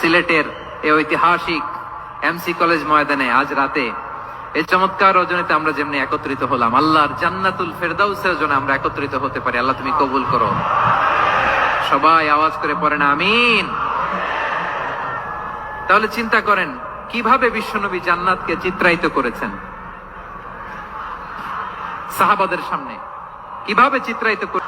সিলেটের এই ঐতিহাসিক এমসি কলেজ ময়দানে আজ রাতে এই চমৎকার রজনীতে আমরা যেমনি একত্রিত হলাম, আল্লাহর জান্নাতুল ফেরদাউসের জন্য আমরা একত্রিত হতে পারি। আল্লাহ, তুমি কবুল করো। সবাই আওয়াজ করে পড়েন, আমিন। তাহলে চিন্তা করেন, কীভাবে বিশ্বনবী জান্নাতকে চিত্রায়িত করেছেন? সাহাবাদের সামনে। কীভাবে চিত্রায়িত করে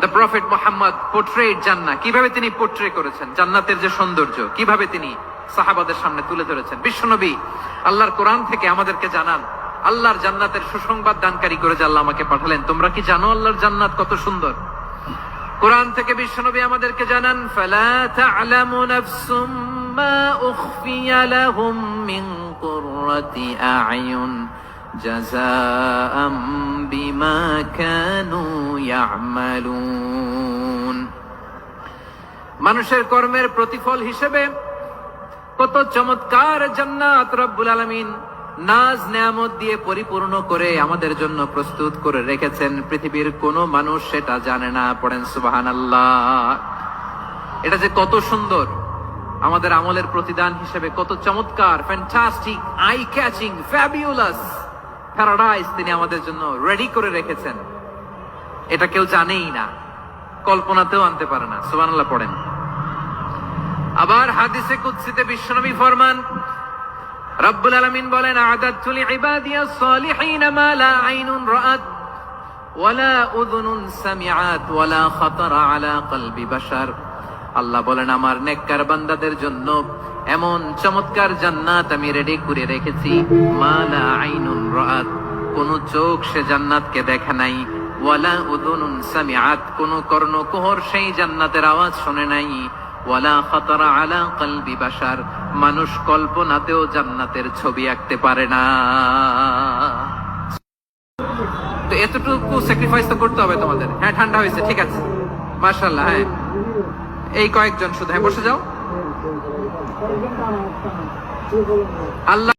the prophet Muhammad portrait জান্না কীভাবে তিনি পোর্ট্রে করেছেন? জান্নাতের যে সৌন্দর্য, কীভাবে তিনি সাহাবাদের সামনে তুলে ধরেছেন? বিশ্বনবী আল্লাহর কোরআন থেকে আমাদেরকে জানান, আল্লাহর জান্নাতের সুসংবাদ দানকারী করে যে আমাকে পাঠালেন। তোমরা কি জানো আল্লাহর জান্নাত কত সুন্দর? কোরআন থেকে বিশ্বনবী আমাদেরকে জানান, ফালা তা'লামু নাফসুম মা উখফিয়া লাহুম মিন কুররাতি আ'য়ুন জাযাআম বিমা কানু মানুষের কর্মের প্রতিফল হিসেবে কত চমৎকার জান্নাত রব্বুল আলামিন নাজ নেয়ামত দিয়ে পরিপূর্ণ করে আমাদের জন্য প্রস্তুত করে রেখেছেন। পৃথিবীর কোনো মানুষ সেটা জানে না, পড়েন সুবাহান আল্লাহ এটা যে কত সুন্দর। আমাদের আমলের প্রতিদান হিসেবে কত চমৎকার fantastic eye catching fabulous paradise তিনি আমাদের জন্য রেডি করে রেখেছেন। এটা কেউ জানেই না, কল্পনাতেও আনতে পারে না, সুবহানাল্লাহ পড়েন। আবার হাদিসে কুদসিতে বিশ্বনবী ফরমান, রব্বুল আলামিন বলেন আদাতু লিইবাদিয়াস সালিহিন মা লা আইনুন ওয়ালা সামিআত ওয়ালা খাতারা আলা কলবি বাশার। আল্লাহ বলেন, আমার নেককার বান্দাদের জন্য এমন চমৎকার জান্নাত আমি রেডি করে রেখেছি, মা লা আইনুন রাআত, কোন চোখ সে জান্নাতকে দেখে নাই ওয়ালা উযুনুন সামিআত, কোন সেই জান্নাতের আওয়াজ নাই। ওয়ালা খাতারা আলা কলবি মানুষ কল্পনাতেও জান্নাতের ছবি আঁকতে পারে না। তো এতটুকু স্যাক্রিফাইস তো করতে হবে তোমাদের। হ্যাঁ ঠান্ডা হয়েছে, ঠিক আছে। মার্শাল্লাহ হ্যাঁ। এই কয়েকজন শুধু হ্যাঁ বসে যাও। আল্লাহ